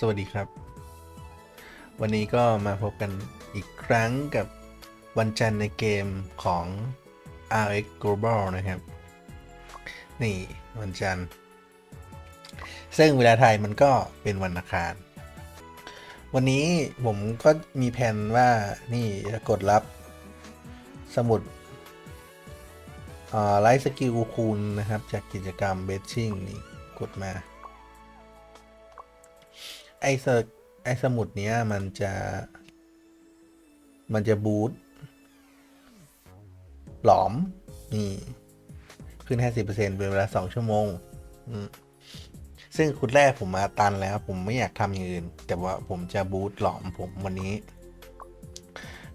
สวัสดีครับ วันนี้ก็มาพบกันอีกครั้งกับวันจันทร์ในเกมของ RX Global นะครับ นี่วันจันทร์ ซึ่งเวลาไทยมันก็เป็นวันอังคาร วันนี้ผมก็มีแผนว่านี่จะกดรับสมุดไลฟ์สกิลคูณนะครับ จากกิจกรรมเบ t ชิ่งนี่กดมา ไอสไอสมุดเนี้ยมันจะ มันจะบูตหลอม นี่ ขึ้น 50%เป็นเวลา 2 ชั่วโมง ซึ่งคุณแรกผมมาตันแล้วผมไม่อยากทำอย่างอื่น แต่ว่าผมจะบูตหลอมผมวันนี้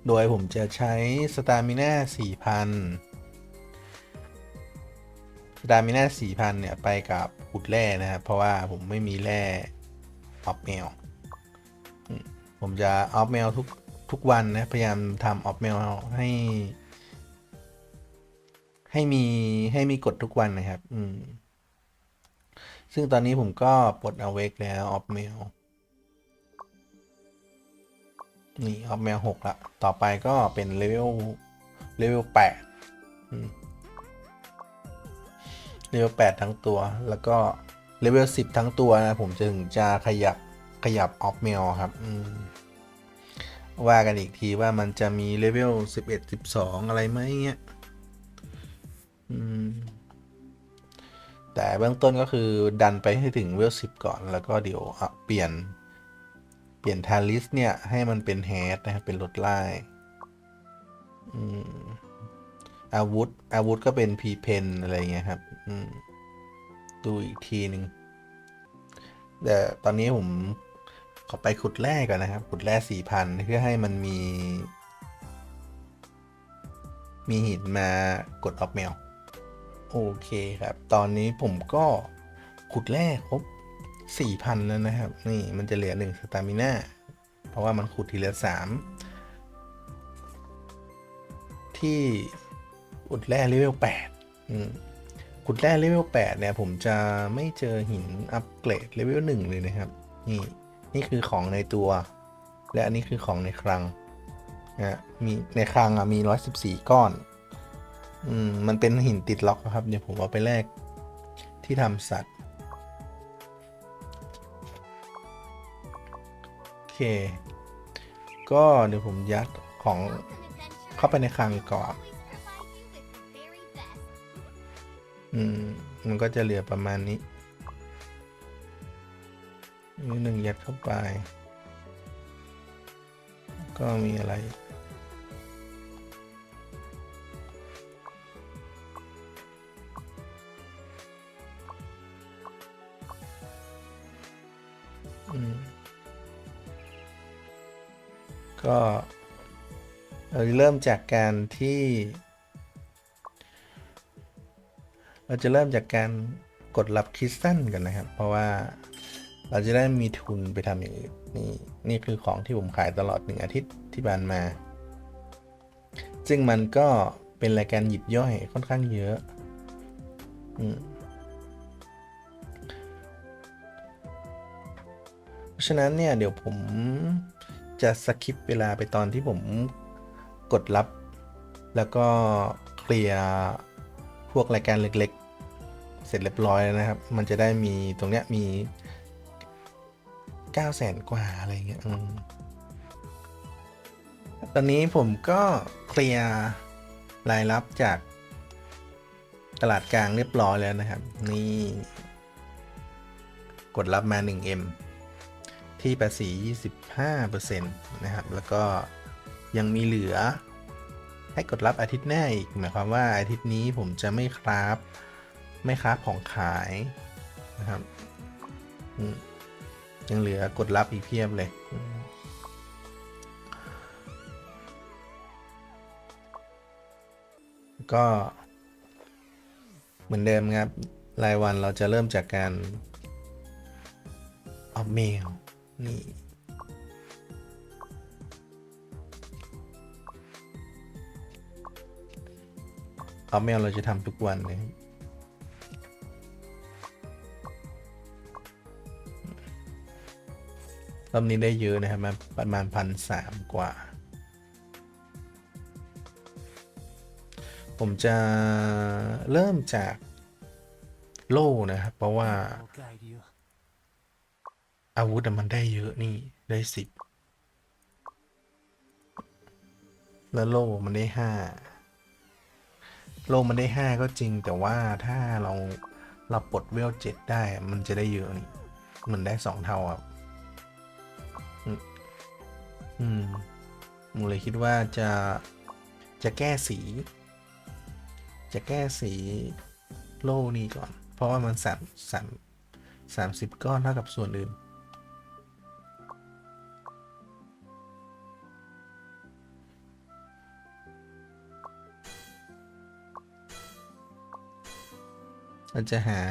โดยผมจะใช้สตามิน่า4,000สตามิน่า4,000 เนี่ย ไปกับขุดแร่นะครับ เพราะว่าผมไม่มีแร่ ออฟเมลผมจะออฟเมลทุกทุกวันนะ พยายามทำออฟเมลให้ ให้มีให้มีกฎทุกวันนะครับ อืม ซึ่งตอนนี้ผมก็ปลดเอาเวกแล้วออฟเมลนี่ออฟเมลหกละ ต่อไปก็เป็นเลเวลเลเวลแปดเลเวลแปดทั้งตัวแล้วก็ เลเวลสิบทั้งตัวนะ ผมจะถึงจะขยับขยับออฟเมลครับว่ากันอีกทีว่ามันจะมีเลเวลสิบเอ็ดสิบสองอะไรไหมเงี้ยแต่เบื้องต้นก็คือดันไปให้ถึงเวลสิบก่อนแล้วก็เดี๋ยวเปลี่ยน เปลี่ยนทาริสเนี่ย ให้มันเป็นแฮดนะครับเป็นรถไล่อืมอาวุธ อาวุธก็เป็นพีเพนอะไรเงี้ยครับ อืม ดูอีกทีหนึ่งแต่ตอนนี้ผมขอไปขุดแร่ก่อนนะครับ ขุดแร่สี่พันเพื่อให้มันมี มีหินมากดออฟเมลโอเคครับ ตอนนี้ผมก็ขุดแร่ครบ4,000แล้วนะครับ นี่มันจะเหลือ1สตามิน่าเพราะว่ามันขุดทีละ3ที่ขุดแร่เลเวล8อืม ขุดแร่เลเวล8เนี่ย ผมจะไม่เจอหินอัปเกรดเลเวล1เลยนะครับ นี่ นี่คือของในตัว และอันนี้คือของในคลังนะมีในคลังอะมี 114 ก้อน อืม มันเป็นหินติดล็อกครับ เดี๋ยวผมเอาไปแลกที่ทำสัตว์ โอเค ก็เดี๋ยวผมยัดของเข้าไปในคลังก่อน อืม มันก็จะเหลือประมาณนี้นิดหนึ่งยัดเข้าไป ก็มีอะไร อืม ก็เราเริ่มจากการที่ เราจะเริ่มจากการกดรับคริสตัลกันนะครับ เพราะว่าเราจะได้มีทุนไปทำอย่างอื่นนี่นี่คือของที่ผมขายตลอดหนึ่งอาทิตย์ที่ผ่านมา ซึ่งมันก็เป็นรายการหยิบย่อยค่อนข้างเยอะอืมเพราะฉะนั้นเนี่ยเดี๋ยวผมจะสคิปเวลาไปตอนที่ผมกดรับ แล้วก็เคลียร์พวกรายการเล็ก เสร็จเรียบร้อยแล้วนะครับ มันจะได้มีตรงเนี้ยมี9 0 0แสนกว่าอะไรเงี้ยอตอนนี้ผมก็เคลียร์รายรับจากตลาดกลางเรียบร้อยแล้วนะครับ นี่ กดรับมา 1M ที่ภาษี 25%นะครับ แล้วก็ยังมีเหลือให้กดรับอาทิตย์หน้าอีก หมายความว่าอาทิตย์นี้ผมจะไม่คราฟ ไม่คราของขายนะครับยังเหลือกดรับอีกเพียบเลยก็เหมือนเดิมครับ รายวันเราจะเริ่มจากการเอาเมลนี่เอาเมลเราจะทำทุกวันเลย รอบนี้ได้เยอะนะครับมาประมาณพันสามกว่า ผมจะเริ่มจากโล่นะครับ เพราะว่า อาวุธมันได้เยอะนี่ได้สิบแล้วโล่มันได้ห้าโล่มันได้ห้าก็จริงแต่ว่าถ้าเราเราปลดเวลเจ็ดได้มันจะได้เยอะนี่มันได้สองเท่าอะอืม อืมผมเลยคิดว่าจะ จะแก้สี จะแก้สีโล่นี้ก่อน เพราะว่ามันสามสามสามสิบก้อนเท่ากับส่วนอื่น เราจะหา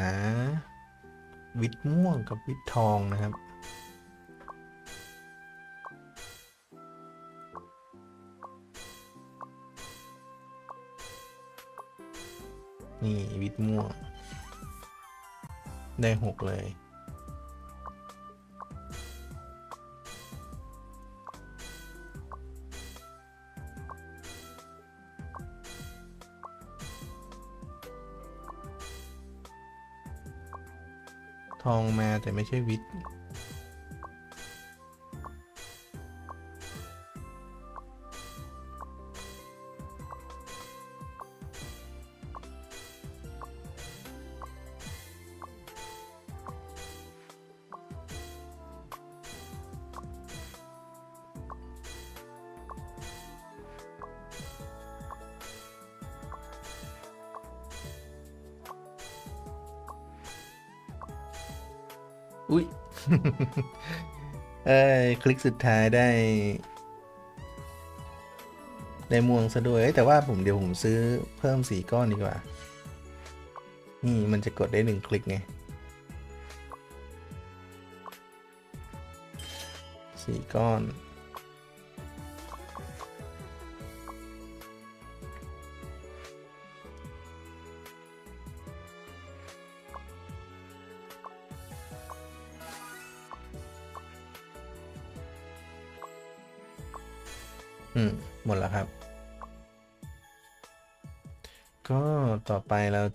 วิตม่วงกับวิตทองนะครับ นี่วิตม่วง ได้หกเลย ทองมาแต่ไม่ใช่วิทย์ อุ้ยเอ้ยคลิกสุดท้ายได้ ได้ม่วงซะด้วยแต่ว่าผมเดี๋ยวผมซื้อเพิ่มสีก้อนดีกว่า นี่มันจะกดได้หนึ่งคลิกไงสี่ก้อน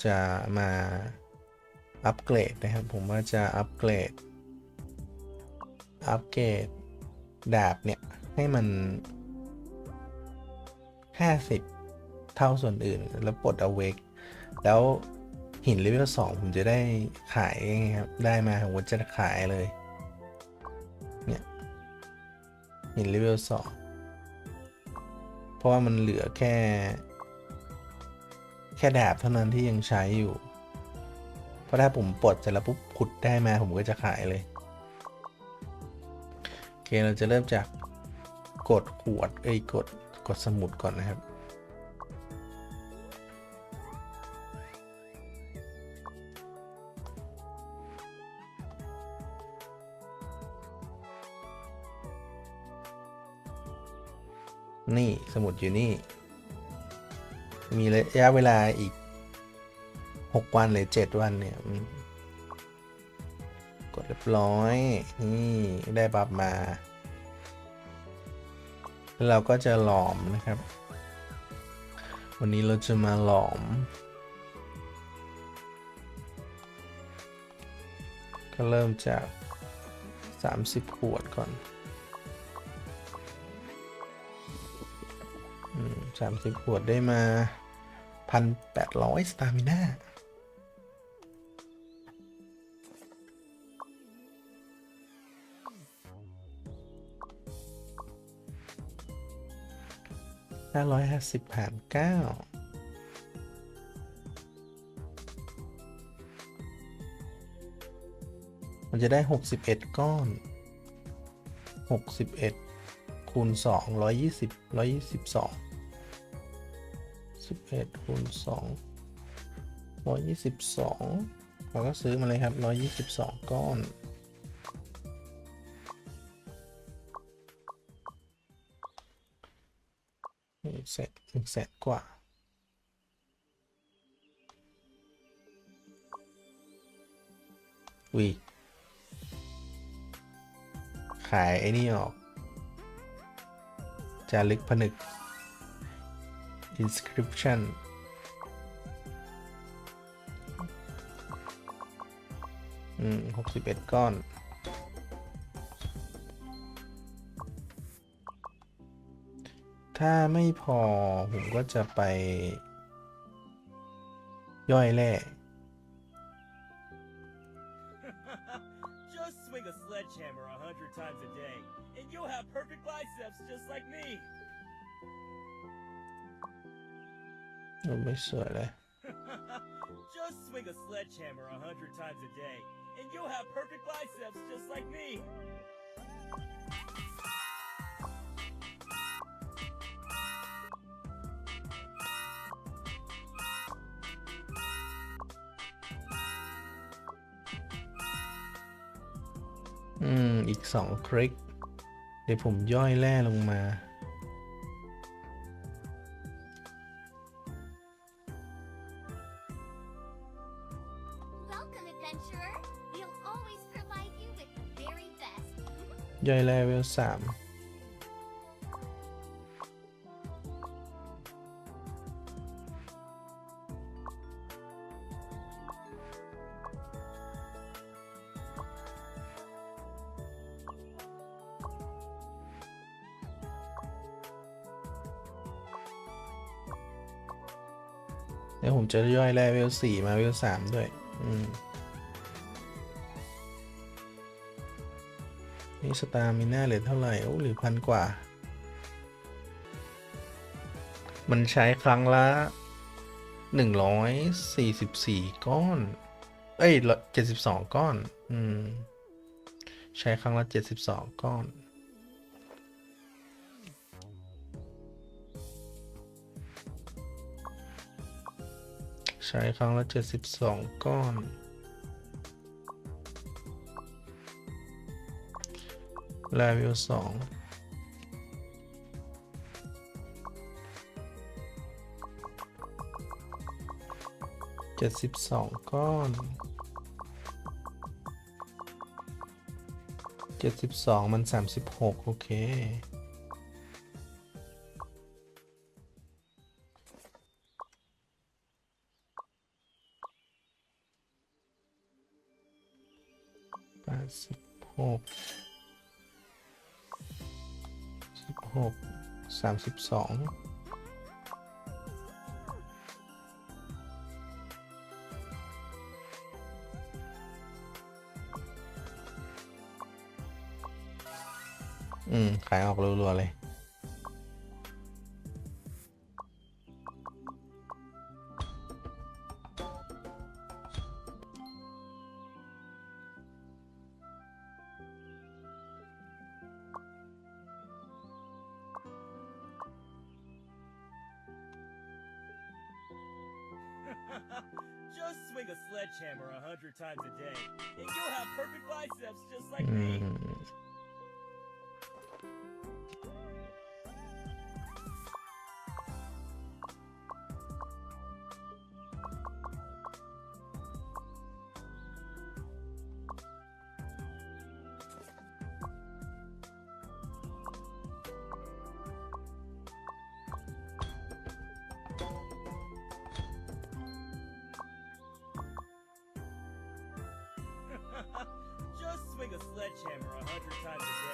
จะมาอัปเกรดนะครับ ผมว่าจะอัปเกรด อัปเกรดดาบเนี่ย ให้มัน 50 เท่าส่วนอื่น แล้วปลดเอาเวกแล้วหินเลเวล2ผมจะได้ขายไงครับ ได้มาผมจะขายเลย เนี่ย หินเลเวล2เพราะว่ามันเหลือแค่ แค่ดาบเท่านั้นที่ยังใช้อยู่ เพราะถ้าผมปลดเสร็จแล้วปุ๊บขุดได้มาผมก็จะขายเลย โอเคเราจะเริ่มจากกดขวดเอ้ยกดกดสมุดก่อนนะครับนี่ สมุดอยู่นี่ มีระยะเวลาอีก 6 วันหรือ 7 วันเนี่ย กดเรียบร้อย นี่ ได้บัฟมา แล้วเราก็จะหลอมนะครับ วันนี้เราจะมาหลอม ก็เริ่มจาก 30 ขวดก่อนสามสิบขวดได้มา พันแปดร้อยสตามิน่าห้าร้อยห้าสิบหารเก้ามันจะได้หกสิบเอ็ดก้อนหกสิบเอ็ดคูณสองร้อยยี่สิบร้อยยี่สิบสอง สิบเอ็ดคูณสองร้อยยี่สิบสองเราก็ซื้อมาเลยครับร้อยยี่สิบสองก้อนหนึ่งแสนหนึ่งแสนกว่าวีขายไอ้นี่ออก จารึกผนึก inscription อืมหกสิบเอ็ดก้อน ถ้าไม่พอ ผมก็จะไป ย่อยแร่ สวยเลย Just swing a sledgehammer a hundred times a day, and you'll have perfect biceps just like me. อืม อีกสองคลิก เดี๋ยวผมย่อยแร่ลงมา ย่อยแร่เวลสามเดี๋ยวผมจะย่อยแร่เวลสี่มาเวลสามด้วย อืม นี่สตาร์มิน่าเหลือเท่าไหร่โอ้หรือพันกว่า มันใช้ครั้งละหนึ่งร้อยสี่สิบสี่ก้อน เอ้ยเจ็ดสิบสองก้อน อืม ใช้ครั้งละเจ็ดสิบสองก้อนใช้ครั้งละเจ็ดสิบสองก้อน เลเวลสองเจ็ดสิบสองก้อนเจ็ดสิบสองมันสามสิบหกโอเค หกสามสิบสองอืม ขายออกรัวๆเลย Just swing a sledgehammer a hundred times a day, and you'll have perfect biceps just like อื me. Mm-hmm.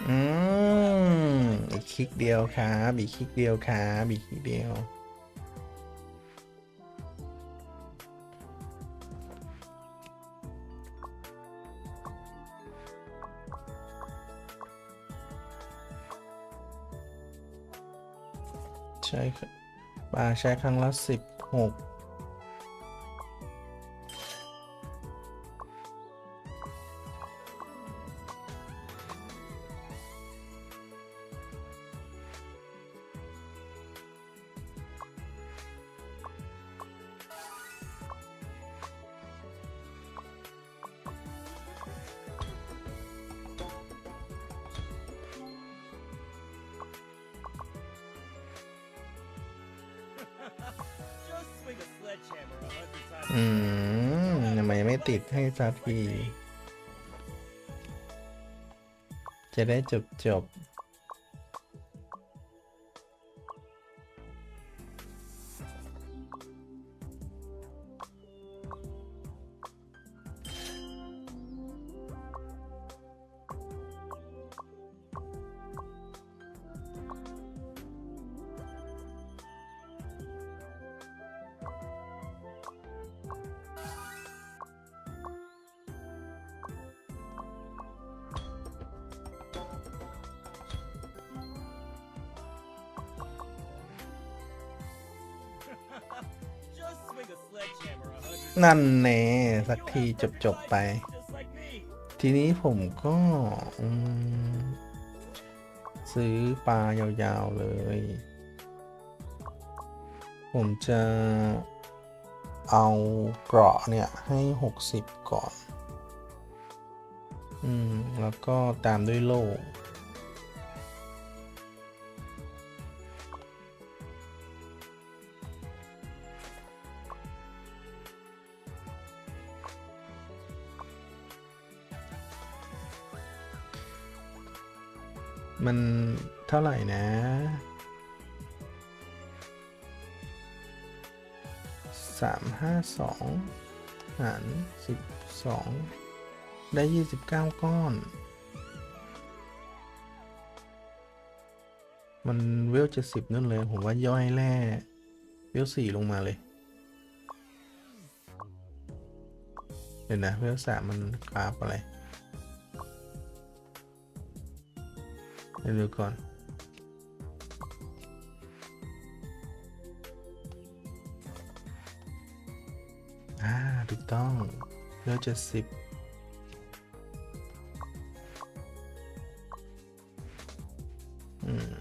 อืมอีกคลิกเดียวครับอีกคลิกเดียวครับอีกคลิกเดียวใช้ครับปลาใช้ครั้งละสิบหก อืมทำไมไม่ติดให้สักที จะได้จบจบ นั่นแน่สักทีจบจบไป ทีนี้ผมก็ซื้อปลายาวๆเลย ผมจะเอาเกราะเนี่ย ให้ 60 ก่อน อืม แล้วก็ตามด้วยโล่ มันเท่าไหร่นะสามห้าสองหารสิบสองได้ยี่สิบเก้าก้อน มันเวลเจ็ดสิบนั่นเลย ผมว่าย่อยแร่เวลสี่ลงมาเลย เดี๋ยวนะ เวลสามมันกราฟอะไร ดี๋ยวดูก่อน อ่า ถูกต้องเลือเจ็ดสิบอืม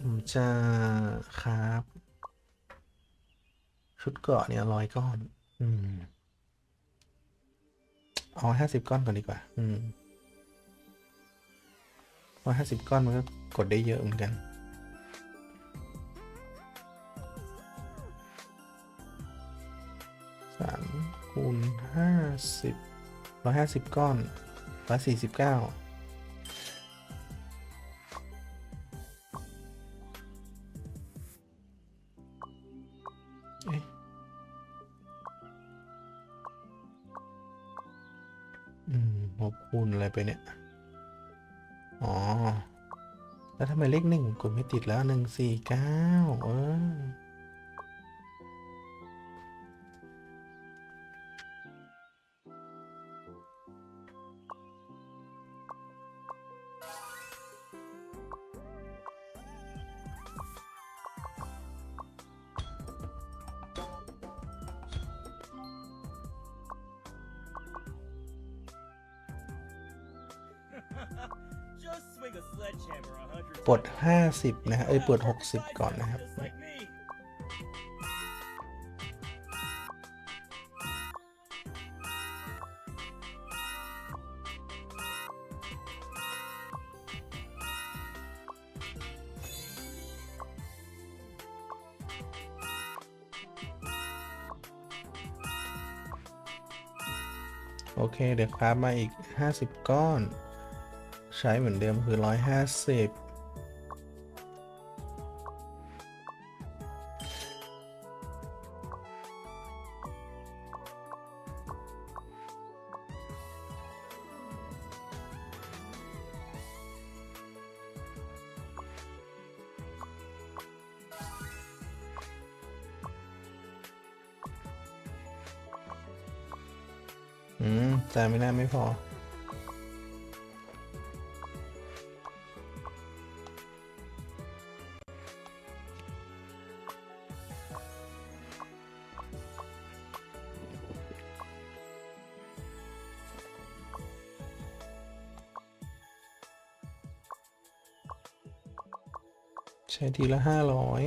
ผมจะครับ ชุดเกาะเนี่ยร้อยก้อน เอาห้าสิบก้อนก่อนดีกว่า อืมเพราะห้าสิบก้อนมันก็กดได้เยอะเหมือนกัน สามคูณห้าสิบร้อยห้าสิบก้อนร้อยสี่สิบเก้าเอ๊ะ หกคูณอะไรไปเนี่ย อ๋อ แล้วทำไมเลขหนึ่งกดไม่ติดแล้วหนึ่งสี่เก้าเออ 50 นะฮะเอ้ยเปิด 60 ก่อนนะครับ โอเค เดี๋ยวคราบมาอีก 50 ก้อน ใช้เหมือนเดิมคือ 150 อยห้าสิบอืมแต่ไม่น่าไม่พอ ใช้ทีละห้าร้อย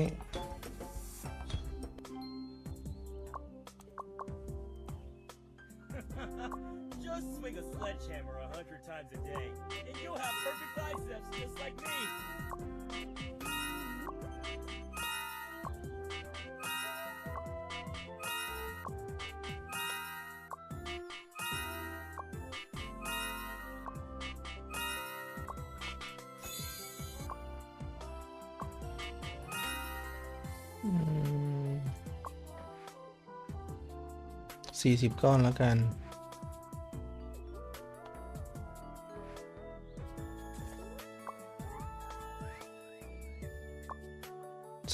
สี่สิบก้อนแล้วกัน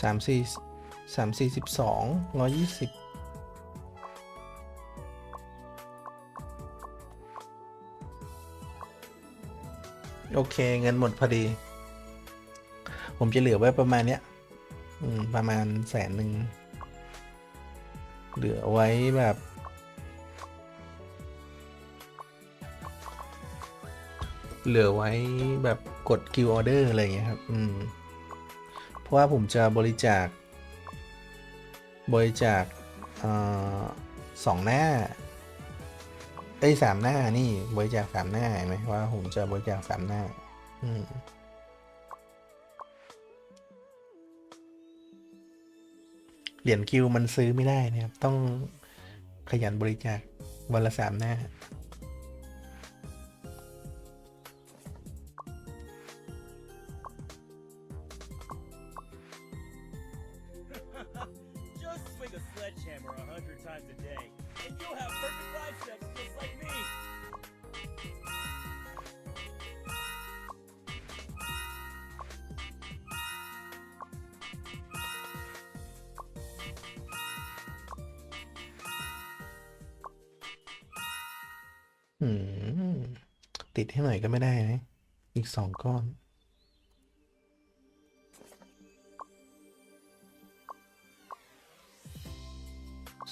สามสี่สามสี่สิบสองร้อยยี่สิบโอเค เงินหมดพอดี ผมจะเหลือไว้ประมาณเนี้ย ประมาณแสนหนึ่ง เหลือไว้แบบ เหลือไว้แบบกดกิวออเดอร์อะไรอย่างเงี้ยครับ อืม เพราะว่าผมจะบริจาค บริจาคสองหน้าเอ้ยสามหน้านี่บริจาคสามหน้าเห็นไหมว่าผมจะบริจาคสามหน้า อืม เหรียญคิวมันซื้อไม่ได้นะครับ ต้องขยันบริจาควันละสามหน้า ติดให้หน่อยก็ไม่ได้นะ อีกสองก้อน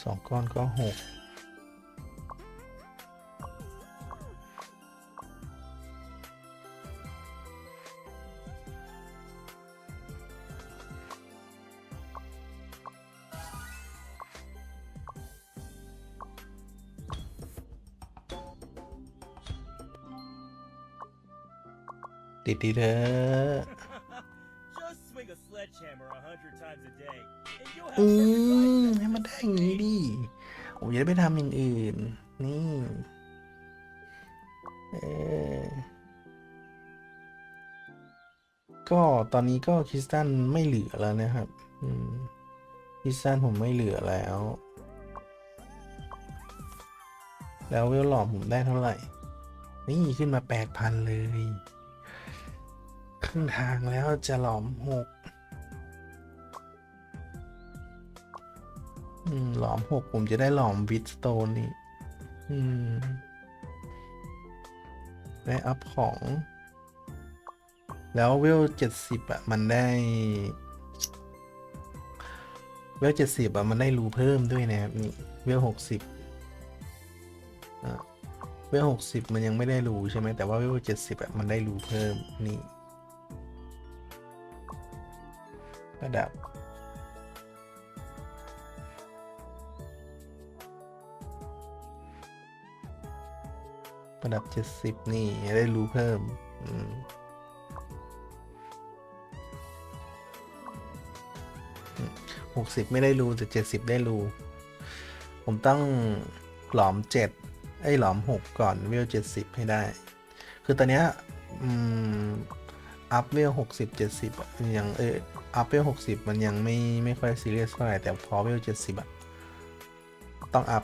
สองก้อนก็หก ติดดีเถอะ Just swing a sledgehammer a hundred times a day, and you'll อื have ม perfect ให้ biceps มันได้ just อย่าง like นี้ me. ดิผมจะได้ไปทำอย่างอื่น นี่เออก็ตอนนี้ก็คริสตันไม่เหลือแล้วนะครับ อืมคริสตันผมไม่เหลือแล้ว แล้วเวลหลอมผมได้เท่าไหร่ นี่ขึ้นมาแปดพันเลยค รึ่งทางแล้วจะหลอมหกอืมหลอมหกผมจะได้หลอมวิดสโตนนี่ อืม ได้อัพของ แล้วเวลเจ็ดสิบอะ มันได้ เวลเจ็ดสิบอะ มันได้รูเพิ่มด้วยนะครับ นี่เวลหกสิบเวลหกสิบมันยังไม่ได้รูใช่ไหมแต่ว่าเวลเจ็ดสิบอะ มันได้รูเพิ่มนี่ ระดับ ระดับ 70 นี่ได้รู้เพิ่ม อืมหกสิบไม่ได้รูแต่เจ็ดสิบได้รู ผมต้องหลอมเจ็ดไอ้หลอมหกก่อนเวเจ็ดสิบให้ได้ คือตอนเนี้ย อัพเวลหกสิบเจ็ดสิบยังเอออัพเวลหกสิบมันยังไม่ไม่ค่อยซีเรียสเท่าไหร่แต่พอเวลเจ็ดสิบอะต้องอัพ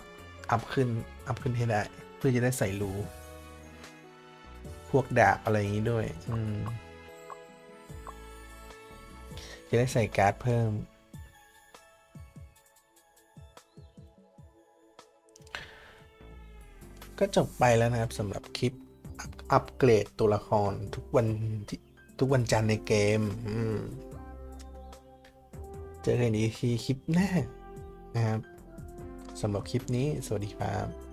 อัพขึ้นอัพขึ้นให้ได้ เพื่อจะได้ใส่รูพวกดาบอะไรอย่างนี้ด้วย อืม จะได้ใส่การ์ดเพิ่ม ก็จบไปแล้วนะครับสำหรับคลิปอัพอัปเกรดตัวละครทุกวันที่ ทุกวันจันทร์ในเกมอืมเจอกันอีกทีคลิปหน้านะครับสำหรับคลิปนี้ สวัสดีครับ